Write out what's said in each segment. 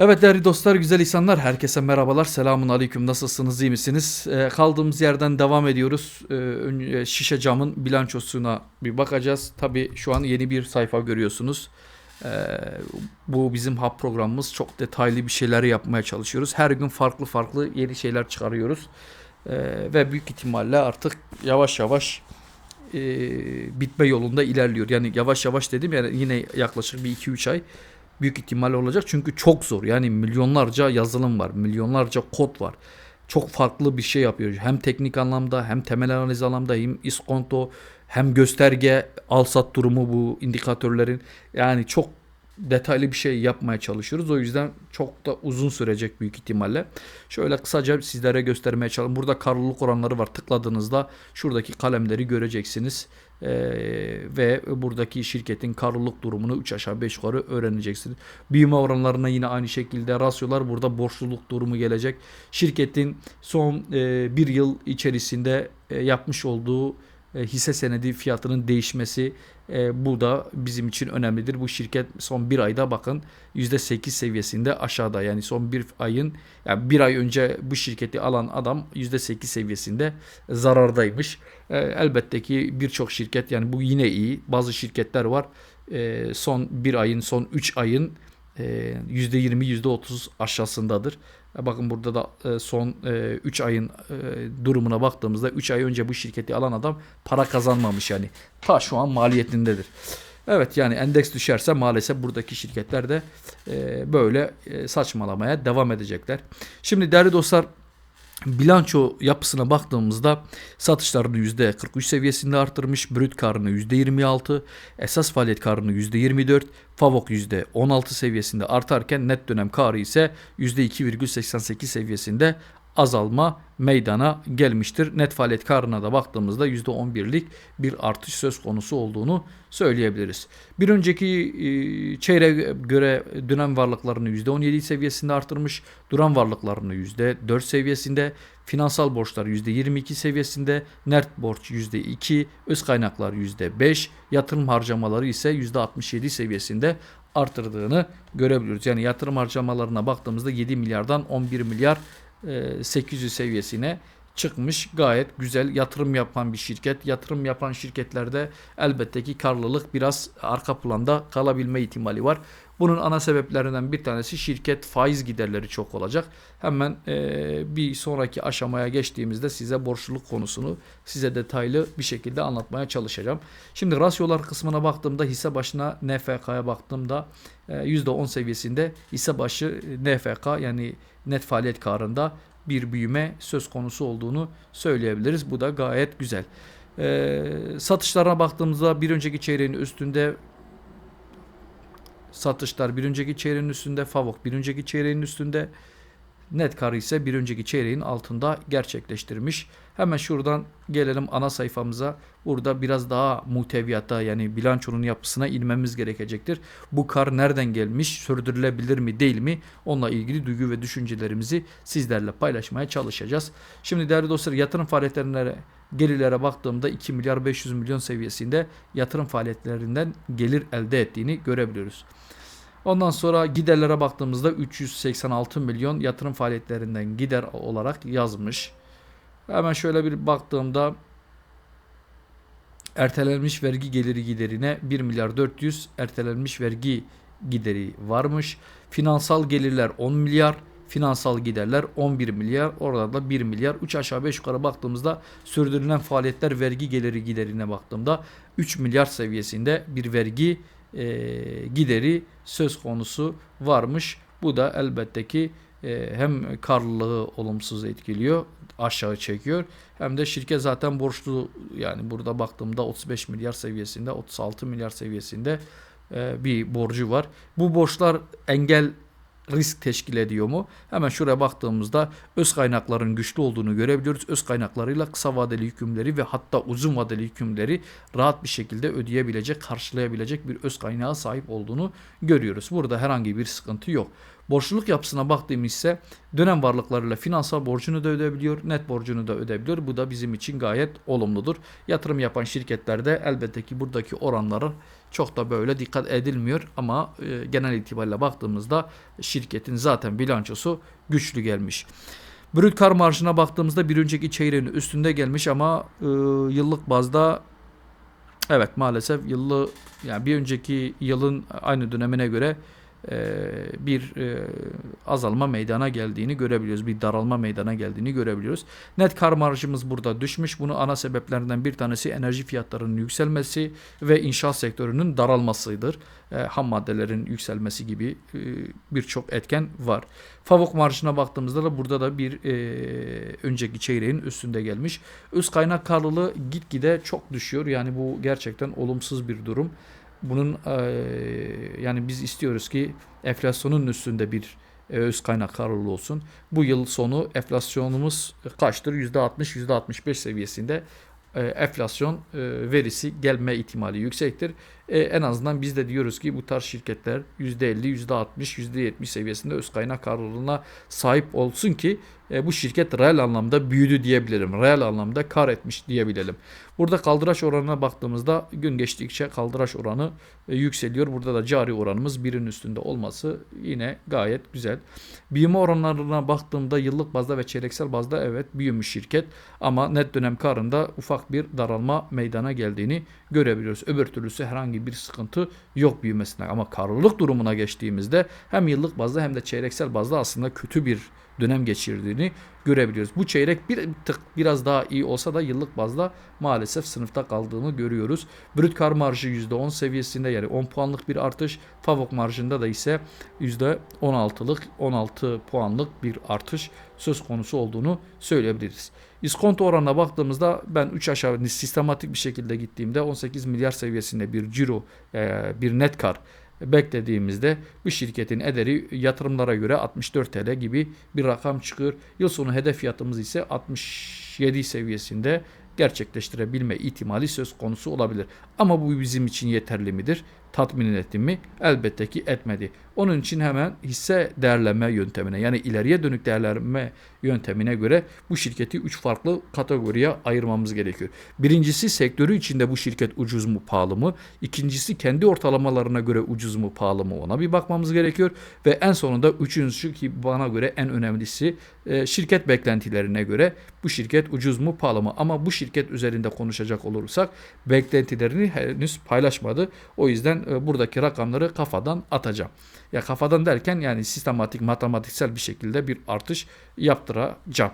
Evet değerli dostlar, güzel insanlar, herkese merhabalar. Selamun aleyküm. Nasılsınız, iyi misiniz? Ee, kaldığımız yerden devam ediyoruz. Ee, e, şişe camın bilançosuna bir bakacağız. Tabii şu an yeni bir sayfa görüyorsunuz. Ee, bu bizim hub programımız. Çok detaylı bir şeyler yapmaya çalışıyoruz. Her gün farklı farklı yeni şeyler çıkarıyoruz. Ee, ve büyük ihtimalle artık yavaş yavaş e, bitme yolunda ilerliyor. Yani yavaş yavaş dedim yani yine yaklaşık bir 2-3 ay büyük ihtimal olacak. Çünkü çok zor. Yani milyonlarca yazılım var. Milyonlarca kod var. Çok farklı bir şey yapıyor. Hem teknik anlamda hem temel analiz anlamda hem iskonto hem gösterge al sat durumu bu indikatörlerin. Yani çok detaylı bir şey yapmaya çalışıyoruz. O yüzden çok da uzun sürecek büyük ihtimalle. Şöyle kısaca sizlere göstermeye çalışıyorum. Burada karlılık oranları var. Tıkladığınızda şuradaki kalemleri göreceksiniz. Ee, ve buradaki şirketin karlılık durumunu 3 aşağı 5 yukarı öğreneceksiniz. Büyüme oranlarına yine aynı şekilde rasyolar burada borçluluk durumu gelecek. Şirketin son e, bir yıl içerisinde e, yapmış olduğu e, hisse senedi fiyatının değişmesi e, bu da bizim için önemlidir. Bu şirket son bir ayda bakın %8 seviyesinde aşağıda yani son bir ayın yani bir ay önce bu şirketi alan adam %8 seviyesinde zarardaymış. E, elbette ki birçok şirket yani bu yine iyi. Bazı şirketler var e, son bir ayın son 3 ayın e, %20 %30 aşağısındadır. E, Bakın burada da e, son 3 ayın e, durumuna baktığımızda 3 ay önce bu şirketi alan adam para kazanmamış yani. Ta şu an maliyetindedir. Evet yani endeks düşerse maalesef buradaki şirketler de böyle saçmalamaya devam edecekler. Şimdi değerli dostlar bilanço yapısına baktığımızda satışlarını %43 seviyesinde arttırmış, brüt karını %26, esas faaliyet karını %24, FAVOK %16 seviyesinde artarken net dönem karı ise %2,88 seviyesinde azalma meydana gelmiştir. Net faaliyet karına da baktığımızda %11'lik bir artış söz konusu olduğunu söyleyebiliriz. Bir önceki e, çeyreğe göre dönem varlıklarını %17 seviyesinde artırmış, duran varlıklarını %4 seviyesinde, finansal borçlar %22 seviyesinde, net borç %2, öz kaynaklar %5, yatırım harcamaları ise %67 seviyesinde artırdığını görebiliyoruz. Yani yatırım harcamalarına baktığımızda 7 milyardan 11 milyar 800 seviyesine çıkmış. Gayet güzel yatırım yapan bir şirket. Yatırım yapan şirketlerde elbette ki karlılık biraz arka planda kalabilme ihtimali var. Bunun ana sebeplerinden bir tanesi şirket faiz giderleri çok olacak. Hemen e, bir sonraki aşamaya geçtiğimizde size borçluluk konusunu size detaylı bir şekilde anlatmaya çalışacağım. Şimdi rasyolar kısmına baktığımda hisse başına NFK'ya baktığımda e, %10 seviyesinde hisse başı NFK yani net faaliyet karında bir büyüme söz konusu olduğunu söyleyebiliriz. Bu da gayet güzel. Ee, satışlarına baktığımızda bir önceki çeyreğin üstünde satışlar bir önceki çeyreğin üstünde, Favok bir önceki çeyreğin üstünde, net karı ise bir önceki çeyreğin altında gerçekleştirmiş. Hemen şuradan gelelim ana sayfamıza. Burada biraz daha muhteviyata yani bilançonun yapısına inmemiz gerekecektir. Bu kar nereden gelmiş, sürdürülebilir mi değil mi? Onunla ilgili duygu ve düşüncelerimizi sizlerle paylaşmaya çalışacağız. Şimdi değerli dostlar yatırım faaliyetlerine gelirlere baktığımda 2 milyar 500 milyon seviyesinde yatırım faaliyetlerinden gelir elde ettiğini görebiliyoruz. Ondan sonra giderlere baktığımızda 386 milyon yatırım faaliyetlerinden gider olarak yazmış. Hemen şöyle bir baktığımda ertelenmiş vergi geliri giderine 1 milyar 400 ertelenmiş vergi gideri varmış. Finansal gelirler 10 milyar, finansal giderler 11 milyar. Orada da 1 milyar. 3 aşağı 5 yukarı baktığımızda sürdürülen faaliyetler vergi geliri giderine baktığımda 3 milyar seviyesinde bir vergi e, gideri söz konusu varmış. Bu da elbette ki e, hem karlılığı olumsuz etkiliyor, aşağı çekiyor. Hem de şirket zaten borçlu yani burada baktığımda 35 milyar seviyesinde, 36 milyar seviyesinde e, bir borcu var. Bu borçlar engel risk teşkil ediyor mu? Hemen şuraya baktığımızda öz kaynakların güçlü olduğunu görebiliyoruz. Öz kaynaklarıyla kısa vadeli yükümleri ve hatta uzun vadeli yükümleri rahat bir şekilde ödeyebilecek, karşılayabilecek bir öz kaynağa sahip olduğunu görüyoruz. Burada herhangi bir sıkıntı yok. Borçluluk yapısına baktığımız ise dönem varlıklarıyla finansal borcunu da ödebiliyor, net borcunu da ödebiliyor. Bu da bizim için gayet olumludur. Yatırım yapan şirketlerde elbette ki buradaki oranları çok da böyle dikkat edilmiyor ama e, genel itibariyle baktığımızda şirketin zaten bilançosu güçlü gelmiş. Brüt kar marjına baktığımızda bir önceki çeyreğin üstünde gelmiş ama e, yıllık bazda evet maalesef yıllı yani bir önceki yılın aynı dönemine göre bir e, azalma meydana geldiğini görebiliyoruz. Bir daralma meydana geldiğini görebiliyoruz. Net kar marjımız burada düşmüş. Bunu ana sebeplerinden bir tanesi enerji fiyatlarının yükselmesi ve inşaat sektörünün daralmasıdır. E, ham maddelerin yükselmesi gibi e, birçok etken var. Favok marjına baktığımızda da burada da bir e, önceki çeyreğin üstünde gelmiş. Öz kaynak karlılığı gitgide çok düşüyor. Yani bu gerçekten olumsuz bir durum. Bunun e, yani biz istiyoruz ki enflasyonun üstünde bir e, öz kaynak karlılığı olsun. Bu yıl sonu enflasyonumuz kaçtır? %60, %65 seviyesinde e, enflasyon e, verisi gelme ihtimali yüksektir. E, en azından biz de diyoruz ki bu tarz şirketler %50, %60, %70 seviyesinde öz kaynak karlılığına sahip olsun ki e, bu şirket reel anlamda büyüdü diyebilirim. Reel anlamda kar etmiş diyebilelim. Burada kaldıraç oranına baktığımızda gün geçtikçe kaldıraç oranı e, yükseliyor. Burada da cari oranımız birin üstünde olması yine gayet güzel. Büyüme oranlarına baktığımda yıllık bazda ve çeyreksel bazda evet büyümüş şirket ama net dönem karında ufak bir daralma meydana geldiğini görebiliyoruz. Öbür türlüsü herhangi bir sıkıntı yok büyümesine. Ama karlılık durumuna geçtiğimizde hem yıllık bazda hem de çeyreksel bazda aslında kötü bir dönem geçirdiğini görebiliyoruz. Bu çeyrek bir tık biraz daha iyi olsa da yıllık bazda maalesef sınıfta kaldığını görüyoruz. Brüt kar marjı %10 seviyesinde yani 10 puanlık bir artış. Favok marjında da ise %16'lık 16 puanlık bir artış söz konusu olduğunu söyleyebiliriz. İskonto oranına baktığımızda ben 3 aşağı sistematik bir şekilde gittiğimde 18 milyar seviyesinde bir ciro bir net kar beklediğimizde bu şirketin ederi yatırımlara göre 64 TL gibi bir rakam çıkıyor. Yıl sonu hedef fiyatımız ise 67 seviyesinde gerçekleştirebilme ihtimali söz konusu olabilir. Ama bu bizim için yeterli midir? Tatmin etti mi? Elbette ki etmedi. Onun için hemen hisse değerlenme yöntemine yani ileriye dönük değerlenme yöntemine göre bu şirketi 3 farklı kategoriye ayırmamız gerekiyor. Birincisi sektörü içinde bu şirket ucuz mu pahalı mı? İkincisi kendi ortalamalarına göre ucuz mu pahalı mı ona bir bakmamız gerekiyor. Ve en sonunda üçüncüsü ki bana göre en önemlisi e, şirket beklentilerine göre bu şirket ucuz mu pahalı mı? Ama bu şirket üzerinde konuşacak olursak beklentilerini henüz paylaşmadı. O yüzden e, buradaki rakamları kafadan atacağım. Ya kafadan derken yani sistematik matematiksel bir şekilde bir artış yaptıracağım.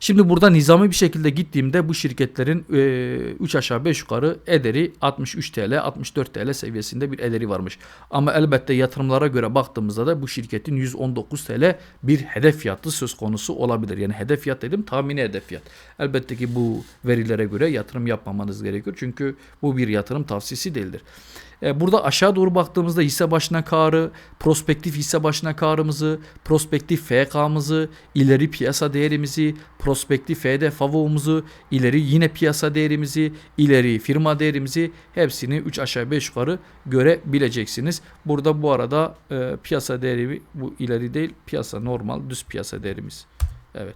Şimdi burada nizami bir şekilde gittiğimde bu şirketlerin e, 3 aşağı 5 yukarı ederi 63 TL 64 TL seviyesinde bir ederi varmış. Ama elbette yatırımlara göre baktığımızda da bu şirketin 119 TL bir hedef fiyatı söz konusu olabilir. Yani hedef fiyat dedim tahmini hedef fiyat. Elbette ki bu verilere göre yatırım yapmamanız gerekiyor. Çünkü bu bir yatırım tavsiyesi değildir. E, burada aşağı doğru baktığımızda hisse başına karı, prospektif hisse başına karımızı, prospektif FK'mızı, ileri piyasa değerimizi, prospektif FD FAVO'muzu, ileri yine piyasa değerimizi, ileri firma değerimizi hepsini 3 aşağı 5 yukarı görebileceksiniz. Burada bu arada e, piyasa değeri bu ileri değil piyasa normal düz piyasa değerimiz. Evet.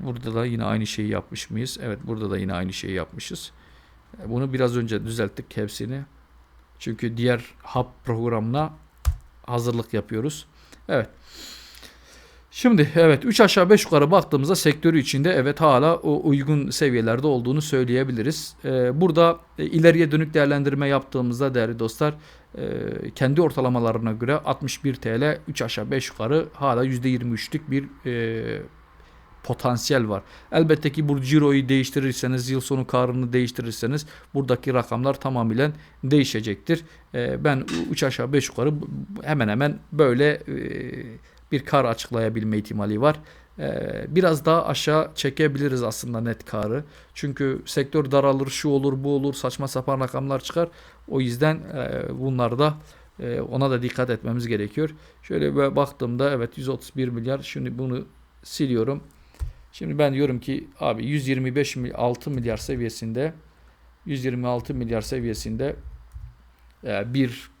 Burada da yine aynı şeyi yapmış mıyız? Evet burada da yine aynı şeyi yapmışız. E, bunu biraz önce düzelttik hepsini. Çünkü diğer hub programına hazırlık yapıyoruz. Evet. Şimdi evet 3 aşağı 5 yukarı baktığımızda sektörü içinde evet hala o uygun seviyelerde olduğunu söyleyebiliriz. Ee, burada e, ileriye dönük değerlendirme yaptığımızda değerli dostlar e, kendi ortalamalarına göre 61 TL 3 aşağı 5 yukarı hala %23'lük bir e, potansiyel var. Elbette ki bu ciroyu değiştirirseniz, yıl sonu karını değiştirirseniz buradaki rakamlar tamamen değişecektir. E, ben 3 aşağı 5 yukarı hemen hemen böyle e, bir kar açıklayabilme ihtimali var. Ee, biraz daha aşağı çekebiliriz aslında net karı. Çünkü sektör daralır, şu olur, bu olur, saçma sapan rakamlar çıkar. O yüzden e, bunlarda e, ona da dikkat etmemiz gerekiyor. Şöyle baktığımda evet 131 milyar. Şimdi bunu siliyorum. Şimdi ben diyorum ki abi 125 6 milyar seviyesinde 126 milyar seviyesinde e, bir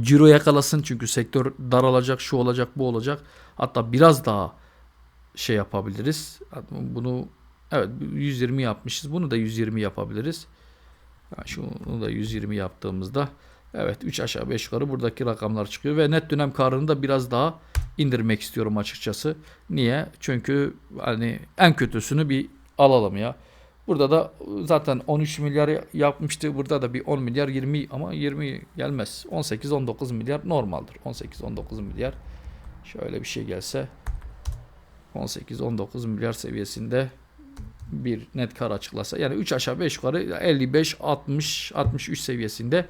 ciro yakalasın çünkü sektör daralacak, şu olacak, bu olacak. Hatta biraz daha şey yapabiliriz. Bunu evet 120 yapmışız. Bunu da 120 yapabiliriz. Yani şunu da 120 yaptığımızda evet 3 aşağı 5 yukarı buradaki rakamlar çıkıyor ve net dönem karını da biraz daha indirmek istiyorum açıkçası. Niye? Çünkü hani en kötüsünü bir alalım ya. Burada da zaten 13 milyar yapmıştı. Burada da bir 10 milyar 20 ama 20 gelmez. 18-19 milyar normaldir. 18-19 milyar. Şöyle bir şey gelse 18-19 milyar seviyesinde bir net kar açıklasa yani 3 aşağı 5 yukarı 55 60 63 seviyesinde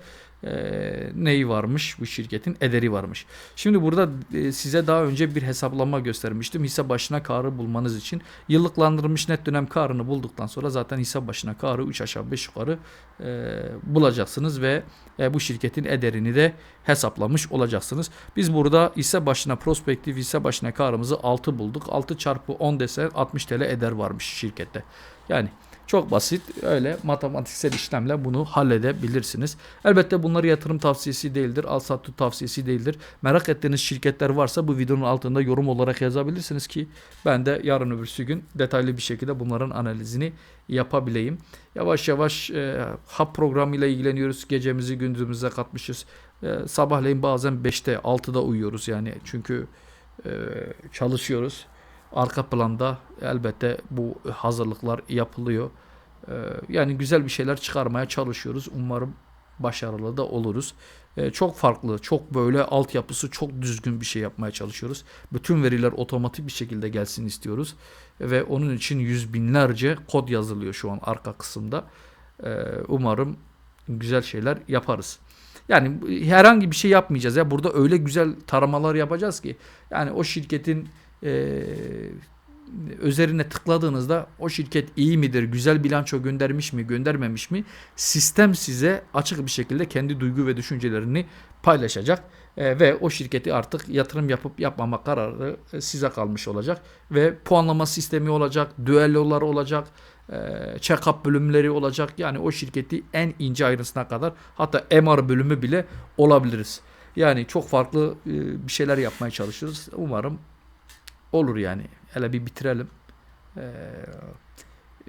e, neyi varmış bu şirketin ederi varmış. Şimdi burada e, size daha önce bir hesaplama göstermiştim. Hisse başına karı bulmanız için yıllıklandırılmış net dönem karını bulduktan sonra zaten hisse başına karı 3 aşağı 5 yukarı e, bulacaksınız ve e, bu şirketin ederini de hesaplamış olacaksınız. Biz burada hisse başına prospektif hisse başına karımızı 6 bulduk. 6 çarpı 10 desen 60 TL eder varmış şirkette. Yani çok basit öyle matematiksel işlemle bunu halledebilirsiniz. Elbette bunlar yatırım tavsiyesi değildir. Al sat tut tavsiyesi değildir. Merak ettiğiniz şirketler varsa bu videonun altında yorum olarak yazabilirsiniz ki ben de yarın öbürsü gün detaylı bir şekilde bunların analizini yapabileyim. Yavaş yavaş e, hap programıyla ilgileniyoruz. Gecemizi gündüzümüze katmışız. E, sabahleyin bazen 5'te 6'da uyuyoruz yani çünkü e, çalışıyoruz. Arka planda elbette bu hazırlıklar yapılıyor. Ee, yani güzel bir şeyler çıkarmaya çalışıyoruz. Umarım başarılı da oluruz. Ee, çok farklı, çok böyle altyapısı çok düzgün bir şey yapmaya çalışıyoruz. Bütün veriler otomatik bir şekilde gelsin istiyoruz. Ve onun için yüz binlerce kod yazılıyor şu an arka kısımda. Ee, umarım güzel şeyler yaparız. Yani herhangi bir şey yapmayacağız ya. Burada öyle güzel taramalar yapacağız ki. Yani o şirketin e, üzerine tıkladığınızda o şirket iyi midir, güzel bilanço göndermiş mi, göndermemiş mi? Sistem size açık bir şekilde kendi duygu ve düşüncelerini paylaşacak E, ve o şirketi artık yatırım yapıp yapmama kararı e, size kalmış olacak ve puanlama sistemi olacak, düellolar olacak, e, check-up bölümleri olacak. Yani o şirketi en ince ayrıntısına kadar hatta MR bölümü bile olabiliriz. Yani çok farklı e, bir şeyler yapmaya çalışıyoruz. Umarım olur yani. Hele bir bitirelim. Ee,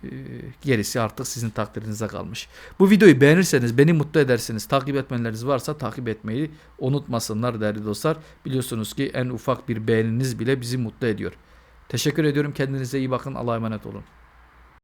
e, gerisi artık sizin takdirinize kalmış. Bu videoyu beğenirseniz, beni mutlu edersiniz. Takip etmeleriniz varsa takip etmeyi unutmasınlar değerli dostlar. Biliyorsunuz ki en ufak bir beğeniniz bile bizi mutlu ediyor. Teşekkür ediyorum. Kendinize iyi bakın. Allah'a emanet olun.